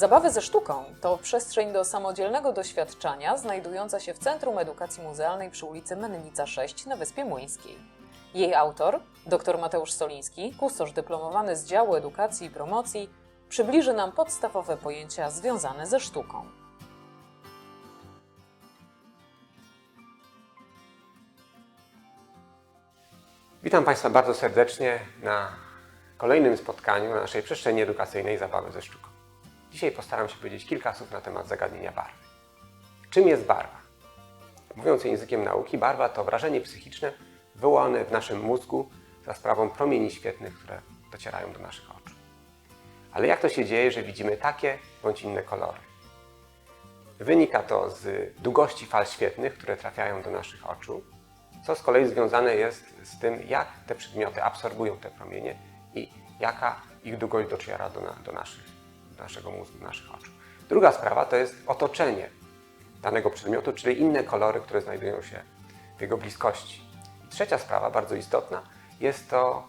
Zabawy ze sztuką to przestrzeń do samodzielnego doświadczania znajdująca się w Centrum Edukacji Muzealnej przy ulicy Mennica 6 na Wyspie Młyńskiej. Jej autor, dr Mateusz Soliński, kustosz dyplomowany z działu edukacji i promocji, przybliży nam podstawowe pojęcia związane ze sztuką. Witam Państwa bardzo serdecznie na kolejnym spotkaniu na naszej przestrzeni edukacyjnej Zabawy ze sztuką. Dzisiaj postaram się powiedzieć kilka słów na temat zagadnienia barwy. Czym jest barwa? Mówiąc językiem nauki, barwa to wrażenie psychiczne wywołane w naszym mózgu za sprawą promieni świetlnych, które docierają do naszych oczu. Ale jak to się dzieje, że widzimy takie bądź inne kolory? Wynika to z długości fal świetlnych, które trafiają do naszych oczu, co z kolei związane jest z tym, jak te przedmioty absorbują te promienie i jaka ich długość dociera do, na, do, naszych, naszego mózgu, naszych oczu. Druga sprawa to jest otoczenie danego przedmiotu, czyli inne kolory, które znajdują się w jego bliskości. Trzecia sprawa, bardzo istotna, jest to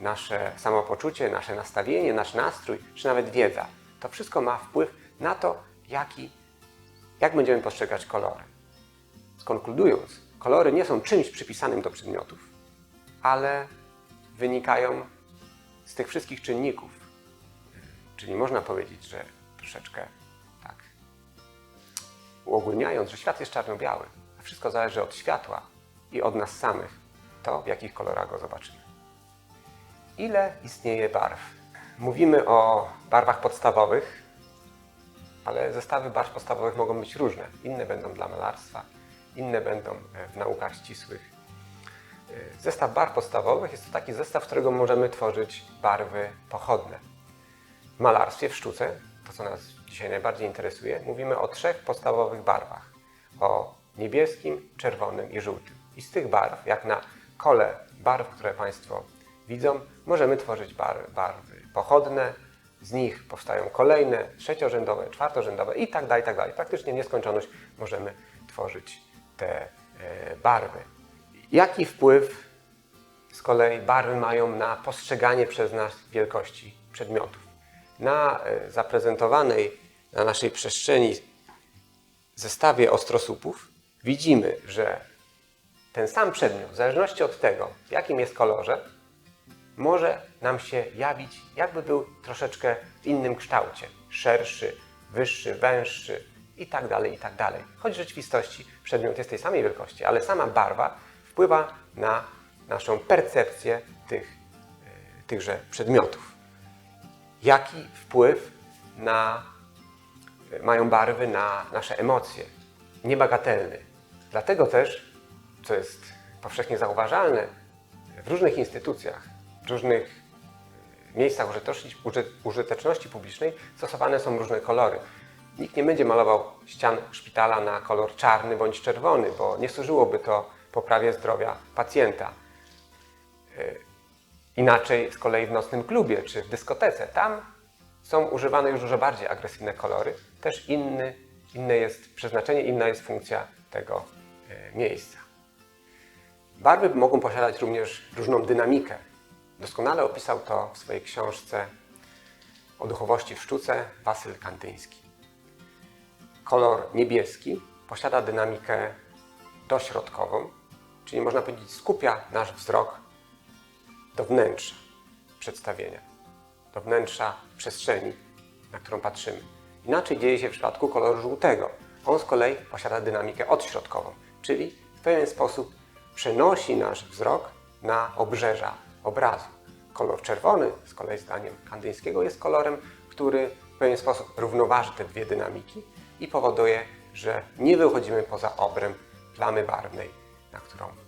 nasze samopoczucie, nasze nastawienie, nasz nastrój, czy nawet wiedza. To wszystko ma wpływ na to, jaki, jak będziemy postrzegać kolory. Skonkludując, kolory nie są czymś przypisanym do przedmiotów, ale wynikają z tych wszystkich czynników. Czyli można powiedzieć, że troszeczkę tak uogólniając, że świat jest czarno-biały, a wszystko zależy od światła i od nas samych, to w jakich kolorach go zobaczymy. Ile istnieje barw? Mówimy o barwach podstawowych, ale zestawy barw podstawowych mogą być różne. Inne będą dla malarstwa, inne będą e, w naukach ścisłych. E, Zestaw barw podstawowych jest to taki zestaw, z którego możemy tworzyć barwy pochodne. Malarstwie, w sztuce, to co nas dzisiaj najbardziej interesuje, mówimy o trzech podstawowych barwach. O niebieskim, czerwonym i żółtym. I z tych barw, jak na kole barw, które Państwo widzą, możemy tworzyć bar barwy pochodne, z nich powstają kolejne, trzeciorzędowe, czwartorzędowe i tak dalej, tak dalej. Praktycznie nieskończoność możemy tworzyć te e, barwy. Jaki wpływ z kolei barwy mają na postrzeganie przez nas wielkości przedmiotów? Na e, zaprezentowanej na naszej przestrzeni zestawie ostrosłupów widzimy, że ten sam przedmiot, w zależności od tego, w jakim jest kolorze, może nam się jawić, jakby był troszeczkę w innym kształcie. Szerszy, wyższy, węższy i tak dalej, i tak. Choć w rzeczywistości przedmiot jest tej samej wielkości, ale sama barwa wpływa na naszą percepcję tych, e, tychże przedmiotów. Jaki wpływ na, e, mają barwy na nasze emocje? Niebagatelny. Dlatego też, co jest powszechnie zauważalne, w różnych instytucjach, w różnych e, miejscach użyteczności, uży- użyteczności publicznej stosowane są różne kolory. Nikt nie będzie malował ścian szpitala na kolor czarny bądź czerwony, bo nie służyłoby to poprawie zdrowia pacjenta. Inaczej z kolei w nocnym klubie czy w dyskotece. Tam są używane już dużo bardziej agresywne kolory. Też inny, inne jest przeznaczenie, inna jest funkcja tego e, miejsca. Barwy mogą posiadać również różną dynamikę. Doskonale opisał to w swojej książce o duchowości w sztuce Wasyl Kantyński. Kolor niebieski posiada dynamikę dośrodkową, czyli można powiedzieć skupia nasz wzrok do wnętrza przedstawienia, do wnętrza przestrzeni, na którą patrzymy. Inaczej dzieje się w przypadku koloru żółtego. On z kolei posiada dynamikę odśrodkową, czyli w pewien sposób przenosi nasz wzrok na obrzeża obrazu. Kolor czerwony, z kolei zdaniem Kandyńskiego, jest kolorem, który w pewien sposób równoważy te dwie dynamiki i powoduje, że nie wychodzimy poza obręb plamy barwnej, na którą.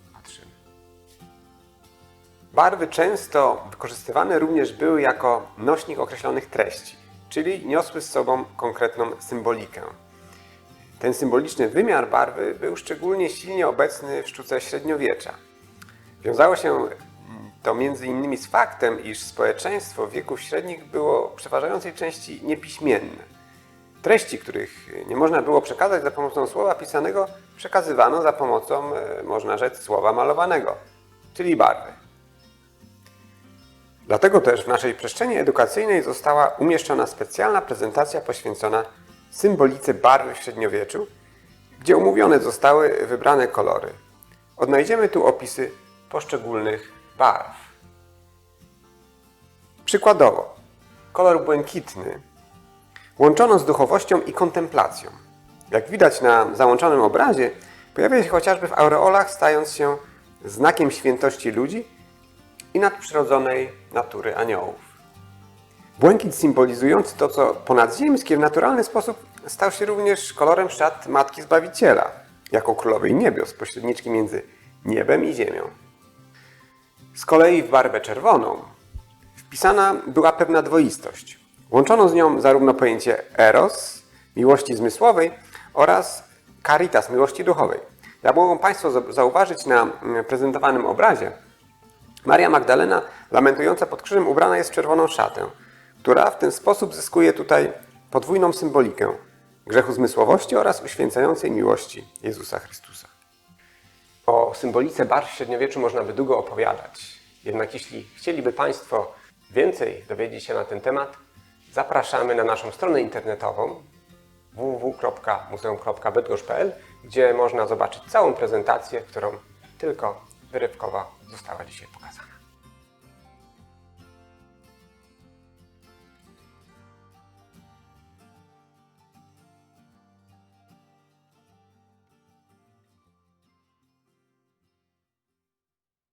Barwy często wykorzystywane również były jako nośnik określonych treści, czyli niosły z sobą konkretną symbolikę. Ten symboliczny wymiar barwy był szczególnie silnie obecny w sztuce średniowiecza. Wiązało się to między innymi z faktem, iż społeczeństwo wieków średnich było w przeważającej części niepiśmienne. Treści, których nie można było przekazać za pomocą słowa pisanego, przekazywano za pomocą, e, można rzec, słowa malowanego, czyli barwy. Dlatego też w naszej przestrzeni edukacyjnej została umieszczona specjalna prezentacja poświęcona symbolice barwy w średniowieczu, gdzie omówione zostały wybrane kolory. Odnajdziemy tu opisy poszczególnych barw. Przykładowo, kolor błękitny łączono z duchowością i kontemplacją. Jak widać na załączonym obrazie, pojawia się chociażby w aureolach, stając się znakiem świętości ludzi nadprzyrodzonej natury aniołów. Błękit symbolizujący to, co ponadzziemskie, w naturalny sposób stał się również kolorem szat Matki Zbawiciela, jako królowej niebios, pośredniczki między niebem i ziemią. Z kolei w barwę czerwoną wpisana była pewna dwoistość. Łączono z nią zarówno pojęcie eros, miłości zmysłowej, oraz caritas, miłości duchowej. Jak mogą Państwo za- zauważyć na mm, prezentowanym obrazie, Maria Magdalena, lamentująca pod krzyżem, ubrana jest w czerwoną szatę, która w ten sposób zyskuje tutaj podwójną symbolikę grzechu zmysłowości oraz uświęcającej miłości Jezusa Chrystusa. O symbolice barw w średniowieczu można by długo opowiadać. Jednak jeśli chcieliby Państwo więcej dowiedzieć się na ten temat, zapraszamy na naszą stronę internetową www.muzeum.bydgoszcz.pl, gdzie można zobaczyć całą prezentację, którą tylko wyrywkowo została dzisiaj pokazana.